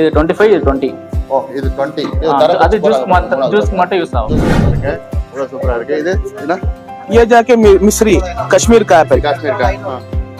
இது twenty five இது twenty ஓ இது டுவெண்ட்டி அது ஜூஸ் மட்டும் ஜூஸ்க்கு மட்டும் யூஸ் ஆகும் இருக்கு இவ்வளோ சூப்பரா இருக்கு இது என்ன ये जाके मि- मिस्री कश्मीर का एप्पल காஷ்மீர் का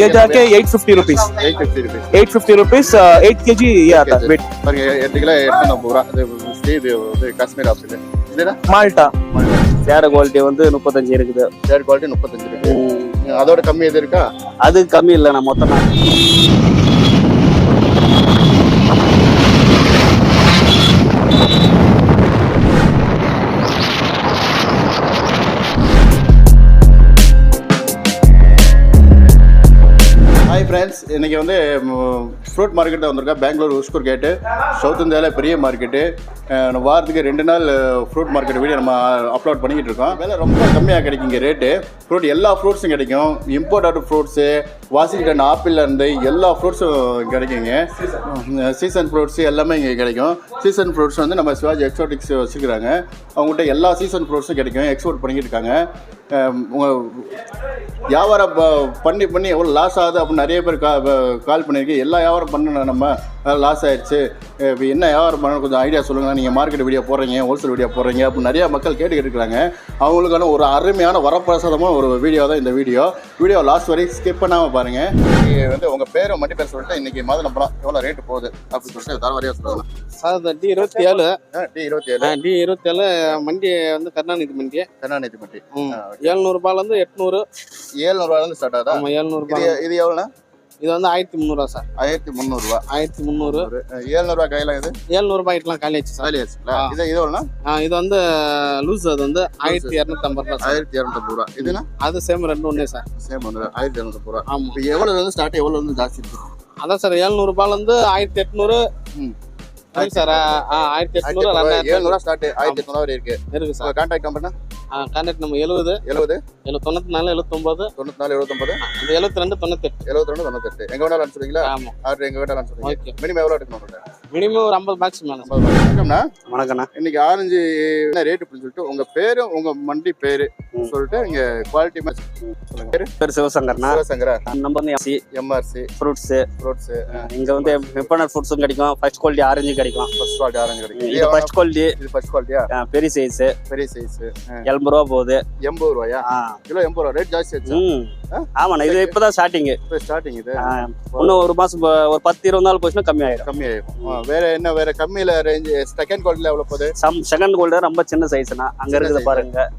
ये जाके eight fifty rupees eight fifty rupees eight fifty rupees eight K G ये आता है वेट பாருங்க எட்டு கிலோ எட்டு நம்பது ரூபா இது ஸ்ரீ இது வந்து காஷ்மீர் ஆப்பிள் இதுனா மால்டா சேர குவாலிட்டி வந்து முப்பத்தஞ்சு இருக்குது தேர்ட் குவாலிட்டி முப்பத்தஞ்சு இருக்கு அதோட கம்மி எது இருக்கா அது கம்மி இல்லை நான் இன்றைக்கி வந்து ஃப்ரூட் மார்க்கெட்டில் வந்திருக்கேன் பெங்களூர் உஸ்கூர் கேட்டு சவுத் இந்தியாவில் பெரிய மார்க்கெட்டு வாரத்துக்கு ரெண்டு நாள் ஃப்ரூட் மார்க்கெட் வீடியோ நம்ம அப்லோட் பண்ணிக்கிட்டு இருக்கோம். விலை ரொம்ப கம்மியாக கிடைக்குங்க ரேட்டு ஃப்ரூட் எல்லா ஃப்ரூட்ஸும் கிடைக்கும். இம்போர்ட்டட் ஃப்ரூட்ஸு வாஷிங்டன் ஆப்பிள்ல இருந்து எல்லா ஃப்ரூட்ஸும் கிடைக்குங்க. சீசன் ஃப்ரூட்ஸ் எல்லாமே இங்கே கிடைக்கும். சீசன் ஃப்ரூட்ஸ் வந்து நம்ம சிவாஜி எக்ஸோட்டிக்ஸ் வச்சுக்கிறாங்க. அவங்ககிட்ட எல்லா சீசன் ஃப்ரூட்ஸும் கிடைக்கும். எக்ஸ்போர்ட் பண்ணிக்கிட்டு இருக்காங்க. வியாபாரம் ப- பண்ணி பண்ணி எவ்வளோ லாஸ் ஆகுது அப்படின்னு நிறைய பேர் கா கால் பண்ணியிருக்கு. எல்லா வியாபாரம் பண்ணணும் நம்ம. லாஸ் ஆயிடுச்சு. இப்ப என்ன வியாபாரம் பண்ணணும் கொஞ்சம் ஐடியா சொல்லுங்கள் நீங்கள் மார்க்கெட் வீடியோ போடுறீங்க ஹோல்சேல் வீடியோ போடுறீங்க அப்படின்னு நிறைய மக்கள் கேட்டுக்கிட்டு இருக்காங்க. அவங்களுக்கான ஒரு அருமையான வரப்பிரசாதமான ஒரு வீடியோ தான் இந்த வீடியோ வீடியோ லாஸ்ட் வரைக்கும் ஸ்கிப் பண்ணாமல் பாருங்கள் நீங்கள் வந்து உங்கள் பேரும் மண்டி பேர் சொல்லிட்டு இன்றைக்கி மாதுளம்பழம் எவ்வளோ ரேட்டு போகுது அப்படின்னு சொல்லிட்டு தரவரையாக சொல்லலாம் சார் டி இருபத்தி ஏழு. டி இருபத்தி ஏழு. டி இருபத்தி ஏழு மண்டி வந்து கருணாநிதி மண்டி கருணாநிதி மண்டி ஏழ்நூறுபாலேருந்து எட்நூறு. ஏழ்நூறுவாலேருந்து ஸ்டார்ட் ஆகுதா? ஆமாம் ஏழ்நூறுபா இது இது எவ்வளோண்ணா? இது வந்து ஆயிரத்தி முந்நூறுவா சார். ஆயிரத்தி முந்நூறுரூவா ஆயிரத்தி முந்நூறு. ஏழ்நூறுவா கையில் இது? ஏழ்நூறுபா இட்லாம் காலி ஆச்சு சார். காலி ஆச்சுங்களா. இது இது ஆ, இது வந்து லூஸ் அது வந்து ஆயிரத்தி இரநூத்தம்பது ரூபா ஆயிரத்தி இரநூத்தம்பது ரூபா. இதுனா? அது சேம் ரெண்டு ஒன்றே சார். சேம் வந்து ஆயிரத்தி இரநூத்தம்பது ரூபா. ஆமாம் இப்போ எவ்வளோ இருந்து ஸ்டார்ட் எவ்வளோ இருந்து ஜாஸ்தி இருக்கு? அதான் சார் ஏழ்நூறுபாலேருந்து ஆயிரத்தி எட்நூறு. சார் ஆயிரத்தி எட்நூறு ஏழ்நூறுவா ஸ்டார்ட் ஆயிரத்தி எட்நூறுவா வரை இருக்கு இருக்கு சார். கான்டாக்ட் நம்பர்னா கான்டாக்ட் நம்ம எழுபது எழுபது எழு தொண்ணூற்றி நாலு எழுபத்தொம்போது தொண்ணூற்றி நாலு எழுபத்தொம்பது இது எழுபத்தி ரெண்டு தொண்ணூத்தெட்டு. எழுபத்தி ரெண்டு தொண்ணூத்தெட்டு. எங்கே வேணாலும் அனுப்பிச்சுடுங்களா ஆமாம் ஆர்டர் எங்கே வேணாலும் அனுப்பிச்சுடுங்க ஓகே. மினிமம் எவ்வளோ எடுக்கணும் மினிமம் ஒரு ஐம்பது பாக்ஸ் மேலே. வணக்கம்ண்ணா. வணக்கண்ணா இன்னைக்கு ஆரஞ்சு என்ன ரேட் அப்படின்னு சொல்லிட்டு உங்கள் பேரும் உங்கள் மண்டி பேர். சொல்லிட்டு இங்கே குவாலிட்டி மேட்ச் சொல்லுங்கள் பேர்? பேர் சிவசங்கர்ண்ணா. சிவசங்கரா? நம்ம வந்து எம்சி. எம்ஆர்சி. ஃப்ரூட்ஸு ஃப்ரூட்ஸு இங்க வந்து மிப்பனர் ஃப்ரூட்ஸும் கிடைக்கும். ஃபர்ஸ்ட் குவாலிட்டி ஆரஞ்சு கிடைக்கும். ஃபர்ஸ்ட் குவாலிட்டி ஆரஞ்சு கிடைக்கும். இது ஃபர்ஸ்ட் குவாலிட்டி இது ஃபர்ஸ்ட் குவாலிட்டியா பெரிய சைஸ் பெரிய சைஸ் எண்பது ரூபா போகுது. எண்பது ரூபாயா. கிலோ எண்பது ரூபா ரேட் ஜாஸ்தி ம். ஆமாண்ணா இது இப்பதான் ஸ்டார்டிங் இப்போ ஸ்டார்டிங் இது? இன்னும் ஒரு மாசம் ப- ஒரு பத்து இருபது நாள் போச்சுன்னா கம்மி ஆயிடும். கம்மி ஆகும் வேற என்ன வேற கம்மியில ரேஞ்ச் செகண்ட் குவாலிட்டில எவ்வளவு போகுது? செகண்ட் கோல்டு ரொம்ப சின்ன சைஸ்னா அங்க இருக்குது. பாருங்க.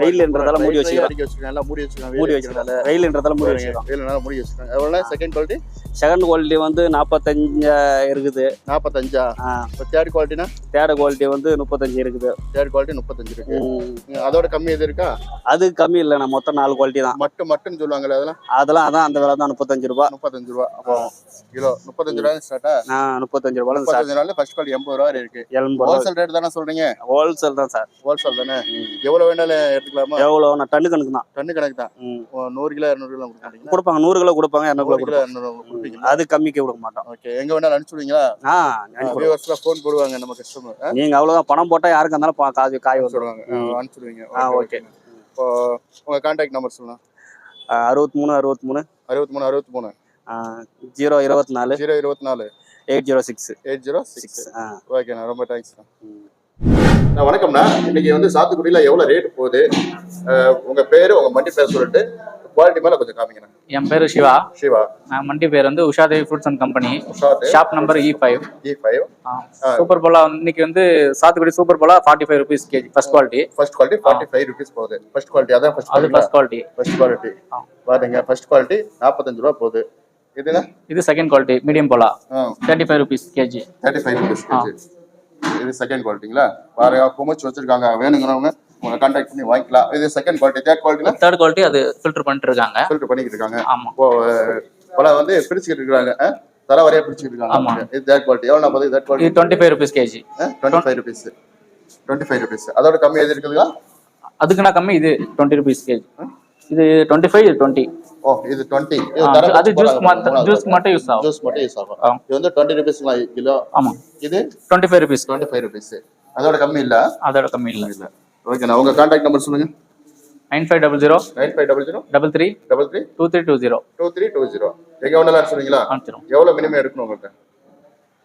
வெயில்ன்றதால மூடி வச்சிருக்காங்க. எல்லாம் மூடி வச்சிருக்காங்க மூடி வச்சுக்கிறோம் வெயில்ன்றதால மூடி வச்சுக்கிறோம் வெயில்னால மூடி வச்சிருக்காங்க. எவ்வளவு செகண்ட் குவாலிட்டி செகண்ட் குவாலிட்டி வந்து நாற்பத்தஞ்சு இருக்குது. நாற்பத்தஞ்சா இப்போ தேர்ட் குவாலிட்டினா தேர்ட் குவாலிட்டி வந்து முப்பத்தஞ்சு இருக்குது. தேர்ட் குவாலிட்டி முப்பத்தஞ்சு இருக்கு. அதோட கம்மி எது இருக்கா? அது கம்மி இல்லைண்ணா மொத்தம் நாலு குவாலிட்டி தான். மட்டும் மட்டும்னு சொல்லுவாங்கல்ல அதெல்லாம்? அதெல்லாம் அதான் அந்த விலை தான் முப்பத்தஞ்சு ரூபா. முப்பத்தஞ்சு ரூபா. அப்போ கிலோ முப்பத்தஞ்சு ரூபா ஸ்டார்ட்டா முப்பத்தஞ்சு ரூபாய் சார் முப்பத்தஞ்சு நாள்ல ஃபர்ஸ்ட் குவாலிட்டி எண்பது ரூபா இருக்கு. எண்பது ரூபா. ஹோல்சேல் ரேட் தானே சொல்றீங்க? ஹோல்சேல் தான் சார் ஹோல்சேல் தானே? எவ்வளவு வேணாலும் எடுத்துக்கலாமா? எவ்வளோ நான் டன்னு கணக்கு தான் டன்னு கணக்கு தான் நூறு கிலோ இரநூறு கிலோ கொடுக்குறீங்களா கொடுப்பாங்க. நூறு கிலோ கொடுப்பாங்க இரநூறு கிலோ நூறு கிலோ கொடுப்பாங்க. இரநூறு அது கம்மிக்கு கொடுக்க மாட்டோம். ஓகே. எங்க வேணாலும் அனுப்பிச்சுடுவீங்களா ஆ. வியூவர்ஸ்லாம் ஃபோன் போடுவாங்க நம்ம கஸ்டமர் நீங்க அவ்வளவுதான். பணம் போட்டா யாருக்கு இருந்தாலும் காய் காய் ம். அனுப்பிச்சுடுவீங்க ஆ, okay. இப்போ உங்க கான்டாக்ட் நம்பர் சொல்லுங்க. அறுபத்தி மூணு அறுபத்தி மூணு அறுபத்தி மூணு அறுபத்தி மூணு ஜீரோ இருபத்தி நாலு ஜீரோ இருபத்தி நாலு eight zero six. Eight zero six. ஓகேண்ணா ரொம்ப தேங்க்ஸ் வணக்கம்ண்ணா. இன்னைக்கு வந்து சாத்துக்குடியில எவ்வளவு ரேட் போகுது? உங்க பேரு உங்க மண்டி பேர் சொல்லிட்டு குவாலிட்டி மேல கொஞ்சம் காமிங்கண்ணா. என் பேரு சிவா. சிவா. நான் மண்டி பேர் வந்து Ushadevi fruits and company shop number E five E five super போலா இன்னைக்கு வந்து சாத்துக்குடி சூப்பர் போலா forty five rupees KG first quality first quality forty five rupees போகுது. ஃபர்ஸ்ட் குவாலிட்டி அதான் ஃபர்ஸ்ட் அது ஃபர்ஸ்ட் குவாலிட்டி ஃபர்ஸ்ட் குவாலிட்டி. பாருங்க ஃபர்ஸ்ட் குவாலிட்டி நாற்பத்தஞ்சு ரூபா போகுது. இதுனா இது செகண்ட் குவாலிட்டி மீடியம் போலா thirty five rupees KG thirty five rupees இது செகண்ட் குவாலிட்டிங்களா பாருங்க குமிச்சு வச்சிருக்காங்க வேணுங்கிறவங்க உங்களை கான்டாக்ட் பண்ணி வாங்கிக்கலாம். இது செகண்ட் குவாலிட்டி தேர்ட் குவாலிட்டினா தேர்ட் குவாலிட்டி அது ஃபில்டர் பண்ணிட்டு இருக்காங்க ஃபில்டர் பண்ணிக்கிட்டு இருக்காங்க ஆமா பல வந்து பிரிச்சுக்கிட்டு இருக்காங்க தர வரையா பிரிச்சுக்கிட்டு ஆமா. இருக்காங்க இது தேர்ட் குவாலிட்டி எவ்வளோ பார்த்து third quality twenty five rupees KG twenty five rupees twenty five rupees அதோட கம்மி எது இருக்குதுங்களா அதுக்குன்னா கம்மி இது டுவெண்ட்டி ருபீஸ் கேஜி இது டுவெண்ட்டி ஃபைவ் இது டுவெண்ட்டி ஓ இது டுவெண்ட்டி அது ஜூஸ்க்கு மட்டும் ஜூஸ்க்கு மட்டும் யூஸ் ஆகும். ஜூஸ் மட்டும் யூஸ் ஆகும். இது வந்து டுவெண்ட்டி ருபீஸ்ங்களா கிலோ? ஆமா. இது twenty five rupees twenty five rupees அதோட கம்மி இல்ல? அதோட கம்மி இல்லை. இல்ல. ஓகேண்ணா உங்க கான்டாக்ட் நம்பர் சொல்லுங்க. Nine five double zero nine five double zero double three double three two three two zero two three two zero எங்க வேணாலும் சொல்றீங்களா? அனுப்பிச்சிடும் எவ்வளவு மினிமம் எடுக்கணும் உங்கள்கிட்ட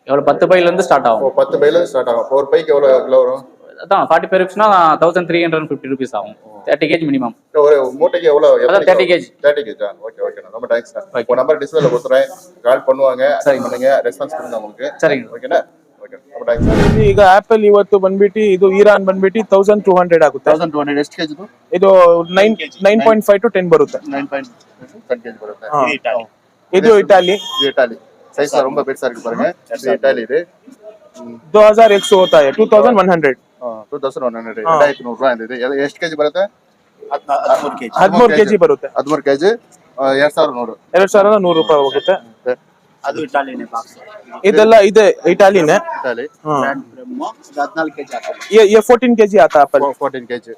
எவ்வளோ பத்து பையில இருந்து ஸ்டார்ட் ஆகும். பத்து பையில ஸ்டார்ட் ஆகும். ஒரு பைக்கு எவ்வளோ கிலோ வரும்? அதான் forty five ருபீஸ்னா thousand three hundred fifty rupees ஆகும் தேர்ட்டி கேஜி மினிமம் ஒரு மூட்டைக்கு எவ்வளோ அதான் 30 kg. தேர்ட்டி கேஜா ஓகே ஓகே ரொம்ப தேங்க்ஸ் சார் Okay. உங்கள் நம்பர் டிஸ்பிளேல கொடுத்துறேன் கால் பண்ணுவாங்க சரிங்க. பண்ணுங்க ரெஸ்பான்ஸ் கொடுங்க உங்களுக்கு சரிங்க ಓಕೆನಾ ಓಕೆ ரொம்ப ಥ್ಯಾಂಕ್ಸ್ ಸರ್ ಇಲ್ಲಿ ಈಗ ಆಪಲ್ ಇವತ್ತು ಬಂದ್ಬಿಟ್ಟು ಇದು ಇರಾನ್ ಬಂದ್ಬಿಟ್ಟು ತೌಸಂಡ್ ಟೂ ಹಂಡ್ರೆಡ್ ಆಗುತ್ತೆ ತೌಸಂಡ್ ಟು ಹಂಡ್ರೆಡ್ ಎಷ್ಟು ಕೆಜಿ ಇದು nine nine point five to ten ಬರುತ್ತೆ ನೈನ್ ಪಾಯಿಂಟ್ ಟೆನ್ ಕೆಜಿ ಬರುತ್ತೆ ಹಾ. ಇದು ಇಟಾಲಿ ಇದು ಇಟಾಲಿ ಸೈಜ್ ரொம்ப பெருசா இருக்கு பாருங்க இது இட்டாலி இது दो हजार एक सौ होता है two thousand one hundred two one hundred ಎರಡಾಯಿರತ್ತು ನೂರು ಇದೆ ಎಷ್ಟು ಕೆಜಿ ಬರುತ್ತೆ? ಹದಿಮೂರು ಹದಿಮೂರು ಕೆಜಿ ಬರುತ್ತೆ. ಹದಿಮೂರು ಕೆಜಿ. ಎರಡ್ ಸಾವಿರ ನೂರು. ಎರಡ್ ಸಾವಿರದ ನೂರು ರೂಪಾಯಿ ಹೋಗುತ್ತೆ. ಅದು ಇಟಾಲಿಯನ್ ಇದೆಲ್ಲ ಇದೆ Italian. Italy. Brand fourteen KG ಆತ. Apple fourteen KG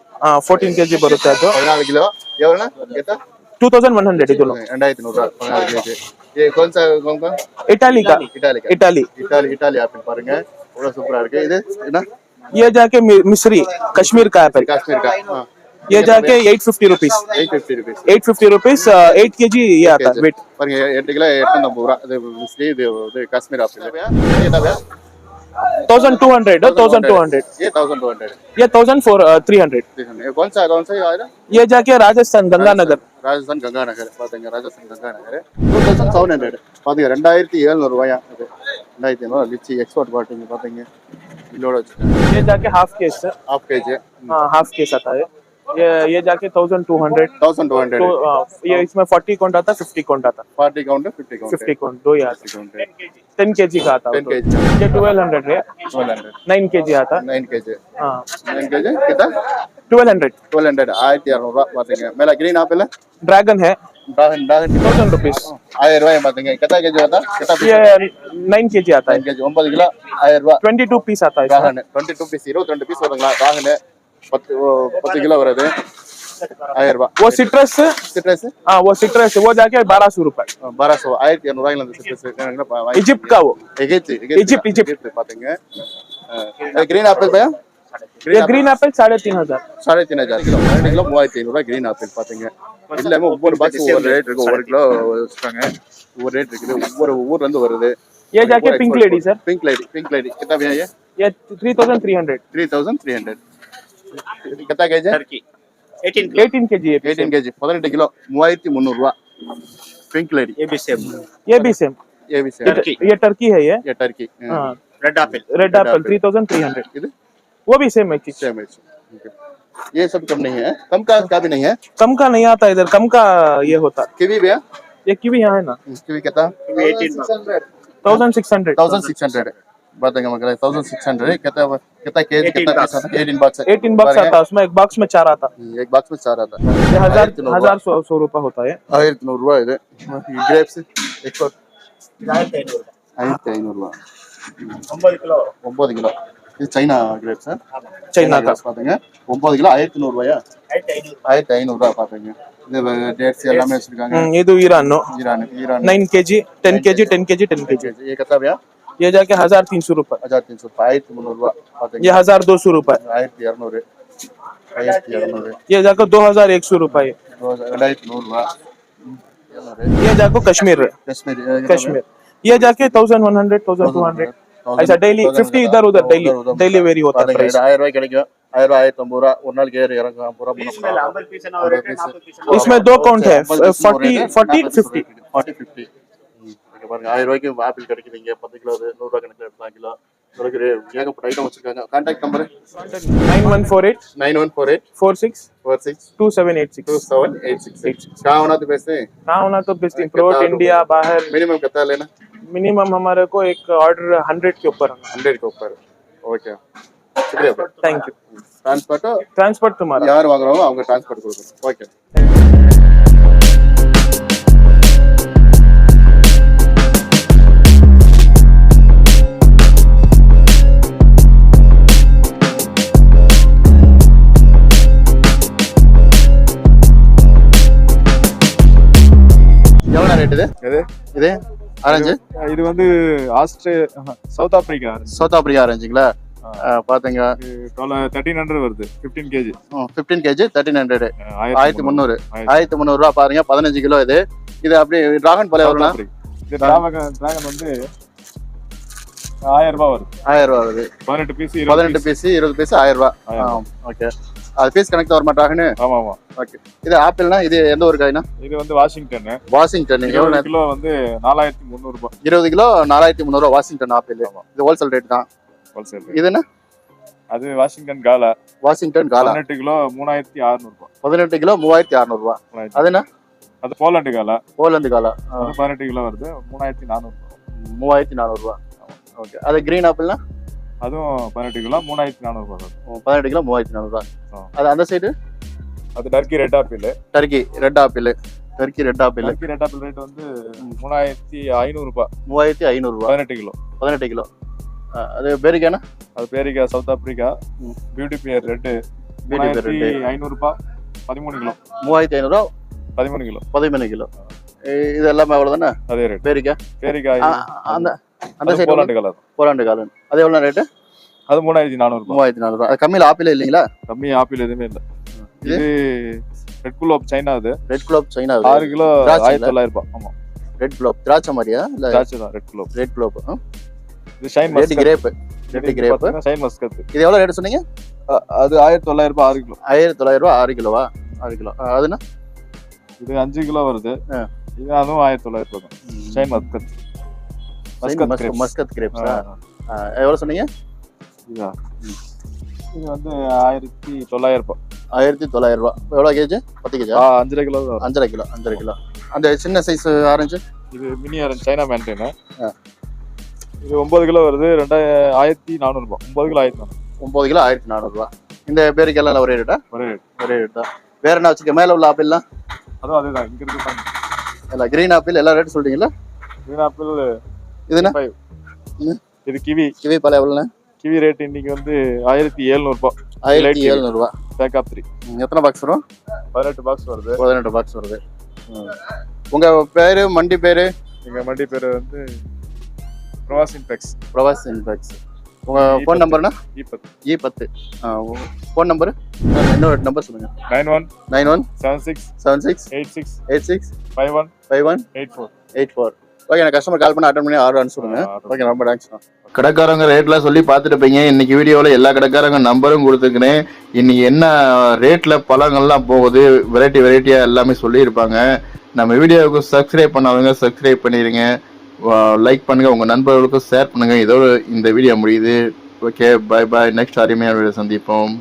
fourteen KG. ಬರುತ್ತೆ ಅದು. ಹದಿನಾಲ್ಕು kilo. Two thousand one hundred ಇದು. ಎರಡಾಯಿರತ್ತು ನೂರು. KG. ಇಟಾಲಿಕಾ? Italy. Italy Italy Italy apple பாருங்க இவ்வளவு ये जाके मि- मिस्री कश्मीर का एप्पल காஷ்மீர் கா ये जाके eight fifty rupees eight fifty rupees eight fifty rupees eight K G ये आता है वेट பாருங்க எட்டு கிலோ எட்நூத்தம்பது ரூபா இது மிஸ்லி இது இது காஷ்மீர் ஆப்பிள் என்ன thousand two hundred thousand two hundred ये थाउजेंड टू हंड्रेड ये थाउजेंड फोर थ्री हंड्रेड कौन सा कौन सा ये आएगा ये जाके राजस्थान गंगानगर ராஜஸ்தான் கங்கா நகர் பாத்தீங்க Rajasthan Ganga Nagar two thousand seven hundred பாத்தீங்க ரெண்டாயிரத்தி எழுநூறு ரூபாயா இது ரெண்டாயிரத்தி எழுநூறு லிச்சி எக்ஸ்போர்ட் பாட்டிங்க பாத்தீங்க இதோட வச்சுருக்காங்க ये जाके हाफ केस है हाफ के जी हाँ हाफ केस आता है ये ये जाके thousand two hundred thousand two hundred तो हाँ, ये इसमें फोर्टी काउंट आता है फिफ्टी काउंट आता forty count fifty count fifty count दो ही आता ஃபிஃப்டி கவுண்ட் है टेन के जी का आता है टेन के जी ये ट्वेल्व हंड्रेड है twelve hundred nine K G आता है நைன் கேஜி हाँ நைன் கேஜி கிட்ட ट्वेल्व हंड्रेड டுவெல் ஹண்ட்ரட் ஆயிரத்தி இரநூறுவா பாத்தீங்க மேல கிரீன் ஆப்பிள் ड्रैगन है டாகன் டாகன் थाउजेंड रुपीज ஆயிரம் ரூபாய் பாத்தீங்க கிட்ட கேஜி பார்த்தா கிட்ட ये नाइन के जी आता है நைன் கேஜி ஒன்பது கிலோ ஆயிரம் ரூபாய் ट्वेंटी टू पीस आता है इसमें। ராகன் டுவெண்ட்டி டூ பீஸ் இருபத்தி ரெண்டு பீஸ் வருங்களா ராகன் பத்து ஓ, பத்து கிலோ வருது ஆயிரம் ரூபாய் वो सिट्रस சிட்ரஸ் हाँ वो सिट्रस वो जाके बारह सौ रुपए பாராசோ ஆயிரத்தி இரநூறுவாயில இந்த சிட்ரஸ் इजिप्ट का वो எகிப்து Egypt, Egypt. எகிப்து பாத்தீங்க கிரீன் ஆப்பிள் பையா ये ग्रीन एप्पल साढ़े तीन हजार சாடை तीन हजार கிலோ பன்னெண்டு கிலோ மூவாயிரத்தி ஐநூறுரூவா கிரீன் ஆப்பிள் பாத்தீங்க எல்லாமே ஒவ்வொரு பாக்ஸ் ஒவ்வொரு ரேட் இருக்கு. ஒவ்வொரு கிலோ வச்சுருக்காங்க. ஒவ்வொரு ரேட் இருக்குது. ஒவ்வொரு ஊர்ல இருந்து வருது. ये जाके pink lady sir pink lady pink lady कितना भैया ये ये 3300 3300 कितना KG Turkey 18 18 KG 18 KG 18 kilo 3300 ரூபாய் पिंक लेडी ये भी सेम ये भी सेम ये भी सेम टर्की ये टर्की है ये ये टर्की हाँ रेड एप्पल रेड एप्पल 3300 இது वो भी सेम है सेम है ये सब कम नहीं है। कम का का भी नहीं है। कम का नहीं आता इधर कम का ये होता। किवी भैया? ये किवी यहाँ है ना। हम्म, किवी कहता बताएँगे मगर थाउज़ेंड सिक्स हंड्रेड केज कितना पैसा था? एटीन बॉक्स एटीन बॉक्स आता उसमें एक बॉक्स में चार आता। हम्म, एक बॉक्स में चार आता। हज़ार हज़ार सौ सौ रुपये होता है। இது சைனா கிரேப்ஸ் चाइना का கிரேப்ஸ் பாத்துங்க ஒம்பது கிலோ ஆயிரத்தி நூறுரூவாயா ಆಯ್ತು ಐನೂರು ஆயிரத்தி ஐநூறுரூவா பாத்துங்க இது டேட்ஸ் எல்லாமே வச்சிருக்காங்க हम्म, ये दो Iran Iran Iran nine K जी टेन के जी टेन के जी टेन के जी ये कितना भैया ये जाके हजार तीन सौ रुपये हजार तीन सौ ஆயிரத்தி முந்நூறுரூவா பாத்துங்க ये हजार दो सौ रुपये ஆயிரத்தி இரநூறு ஆயிரத்தி இரநூறு ये जाकर दो हजार एक सौ रुपये ரெண்டாயிரத்தி நூறுரூவா ये जाको कश्मीर காஷ்மீர் कश्मीर ये जाके thousand one hundred thousand two hundred ஐசா டெய்லி ஃபிஃப்டி இதர் உதர் daily daily very other price 1000 ரூபாய் கிடைக்கும். ஆயிரம் ரூபாய் ஆயிரத்தி ஐம்பது ஒரு நாளைக்கு ஏறி இறங்க ஐம்பது ரூபா इसमें दो काउंट பாருங்க ஆயிரம் ரூபாய்க்கு ஆப்பிள் கிடைக்குதுங்க பத்து கிலோ நூறு ரூபாய் கணக்கு எடுத்தாங்க கிலோ. உங்களுக்கு ரே- ஏகப்பட்ட ஐட்டம் வச்சிருக்காங்க contact number nine one four eight nine one four eight four six four six two seven eight two six seven eight six eight कहाँ होना तो पैसे हाँ होना तो बेस्ट प्रोट इंडिया बाहर मिनिमम कितना लेना मिनिमम हमारे को एक ऑर्डर हंड्रेड के ऊपर हंड्रेड के ऊपर ஓகே शुक्रिया थैंक यू டிரான்ஸ்போர்ட்டோ ट्रांसपोर्ट तुम्हारा யார் வாங்குறாங்களோ அவங்க டிரான்ஸ்போர்ட் கொடுக்கணும் ஓகே எவ்வளோ ரேட் இது? எது? இது? ஆரஞ்சு இது வந்து ஆஸ்திரே சவுத் ஆப்பிரிக்கா சவுத் ஆப்பிரிக்கா ஆரஞ்சுங்களா பாத்தீங்க தேர்ட்டீன் ஹண்ட்ரட் வருது fifteen KG fifteen KG thirteen hundred ஆயிரத்தி முந்நூறு. ஆயிரத்தி. முந்நூறுரூவா பாருங்க பதினஞ்சு கிலோ இது. இது அப்படியே டிராகன் இது டிராகன் டிராகன் வந்து ஆயிரம் ரூபாய் வருது. ஆயிரம் ரூபா வருது. பதினெட்டு பீஸ் பதினெட்டு பீஸ் இருபது பீஸ் ஆயிரம் ரூபா. ஆயிரம் ஓகே அது பீஸ் கணக்கு வர மாட்டாங்கன்னு ஆமா ஆமா. ஓகே இது ஆப்பிள்னா இது எந்த ஒரு காய்னா? இது வந்து வாஷிங்டன் வாஷிங்டன் எவ்வளோ கிலோ வந்து நாலாயிரத்தி முந்நூறு ரூபாய் இருபது கிலோ நாலாயிரத்தி முந்நூறுவா வாஷிங்டன் ஆப்பிள். இது ஹோல்சேல் ரேட் தான். ஹோல்சேல் இது என்ன? அது வாஷிங்டன் காலா. வாஷிங்டன் காலா. பதினெட்டு கிலோ மூணாயிரத்தி அறுநூறு ரூபாய் பதினெட்டு கிலோ மூவாயிரத்தி மூணாயிரத்தி- அது என்ன? அது போலண்டு காலா. போலந்து காலா. பதினெட்டு கிலோ வருது மூணாயிரத்தி நானூறு மூவாயிரத்தி நானூறுரூவா ஓகே அது கிரீன் ஆப்பிள்னா? அதுவும் பதினெட்டு கிலோ மூணாயிரத்தி நானூறு ரூபாய் வருது பதினெட்டு கிலோ மூவாயிரத்தி நானூறுரூவா ஆ. அது அந்த சைடு அது Turkey red apple. Turkey red apple. Turkey red apple. Turkey red apple rate வந்து மூணாயிரத்தி ஐநூறு ரூபாய். மூவாயிரத்தி ஐநூறுரூவா பதினெட்டு கிலோ. பதினெட்டு கிலோ. அது பேரிக்கானா அது பேரிக்கா South Africa. Beauty pear red beauty மூணாயிரத்தி ரெட் ஐநூறு ரூபாய். பதிமூணு கிலோ. மூவாயிரத்தி ஐநூறுரூவா பதிமூணு கிலோ. பதிமூணு கிலோ. இது எல்லாமே அவ்வளோதானே அதே ரேட் பேரிக்கா? பேரிக்காய். ஆ, அந்த அந்த சைடு போலாண்டு கலர். போலாண்டு காலன் அது எவ்வளோ ரேட்டு அது மூணாயிரத்தி நானூறு ரூபாய். மூவாயிரத்தி நானூறுரூவா அது கம்மியில் ஆப்பிள் இல்லைங்களா? கம்மி ஆப்பிள் எதுவுமே இல்ல. இது? ரெட் குலோப் சைனா அது. ரெட் குலோப் சைனா ஆறு கிலோ ஆயிரத்தி தொள்ளாயிரம் ரூபாய். ஆமா. ரெட் குலோப் திராட்சை மாதிரியா? இல்லை திராட்சை தான் ரெட் குலோப் ரெட் குலோப் இது shine red Muscat grape red grape shine Muscat இது எவ்வளோ ரேட் சொன்னீங்க? அது ஆயிரத்தி தொள்ளாயிரம் ரூபாய் ஆறு கிலோ. ஆயிரத்தி தொள்ளாயிரம் ரூபா ஆறு கிலோவா? ஆறு கிலோ. அதுனா? இது அஞ்சு கிலோ வருது. இது அதுவும் ஆயிரத்தி தொள்ளாயிரம் ரூபாய் ஷைன் மஸ்கத் மஸ்கத் கிரேப்ஸா ஆ, எவ்வளோ சொன்னீங்க? இதா. இது வந்து ஆயிரத்தி தொள்ளாயிரம் ரூபாய் ஆயிரத்தி தொள்ளாயிரம் ரூபா. எவ்வளோ கேஜி பத்து கேஜா ஆ, அஞ்சரை கிலோ தான். அஞ்சரை கிலோ அஞ்சரை கிலோ. அந்த சின்ன சைஸ் ஆரஞ்சு இது மினி ஆரஞ்சு சைனா மேண்டேனு. இது ஒன்பது கிலோ வருது ரெண்டாயிரம் ஆயிரத்தி நானூறு ரூபாய் ஒன்பது கிலோ ஆயிரத்தி நானூறு. ஒம்பது கிலோ ஆயிரத்தி நானூறுரூவா இந்த பேருக்கெல்லாம் ஒரே ரேட்டா ஒரே ரேட் ஒரே ரேட் தான். வேற என்ன வச்சுக்க மேலே உள்ள ஆப்பிள்லாம் அதுவும் அதேதான் இங்க இருக்கு இல்லை கிரீன் ஆப்பிள் எல்லா ரேட் சொல்றீங்களா? கிரீன் ஆப்பிள் இது ம். இது கிவி. கிவி பழம் எவ்வளோண்ணே? கிவி ரேட் இன்னைக்கு வந்து ஆயிரத்தி எழுநூறு ரூபாய் ஆயிரத்தி. எழுநூறுவா பேக் ஆஃப் த்ரீ எத்தனை பாக்ஸ் வரும்? பதினெட்டு பாக்ஸ் வருது. பதினெட்டு பாக்ஸ் வருது. உங்க பேரு மண்டி பேரு? எங்க மண்டி பேர் வந்து ப்ரவாசின் பெக்ஸ் பிரவாஸ் இன்ஃபெக்ஸ். உங்க ஃபோன் நம்பர்னா ஈப்பத் இ பத்து. ஃபோன் நம்பர் இன்னொரு நம்பர் சொல்லுங்க. Nine one nine one seven six seven six eight six eight six five one five one eight four eight four okay எனக்கு கஸ்டமர் கால் பண்ணி அட்டன் பண்ணி ஆர்டர் அனுப்பிச்சுடுங்க. ஓகே ரொம்ப தேங்க்ஸ் கடைக்காரங்க ரேட்லாம் சொல்லி பார்த்துருப்பீங்க இன்னைக்கு வீடியோவில் எல்லா கடைக்காரங்க நம்பரும் கொடுத்துருக்கிறேன். இன்னைக்கு என்ன ரேட்டில் பழங்கள்லாம் போகுது வெரைட்டி வெரைட்டியாக எல்லாமே சொல்லியிருப்பாங்க. நம்ம வீடியோவுக்கு சப்ஸ்கிரைப் பண்ணாதவங்க சப்ஸ்கிரைப் பண்ணிடுங்க லைக் பண்ணுங்க. உங்கள் நண்பர்களுக்கும் ஷேர் பண்ணுங்க. இதோட இந்த வீடியோ முடியுது. ஓகே பை பாய் நெக்ஸ்ட் அருமையான வீடியோ சந்திப்போம்.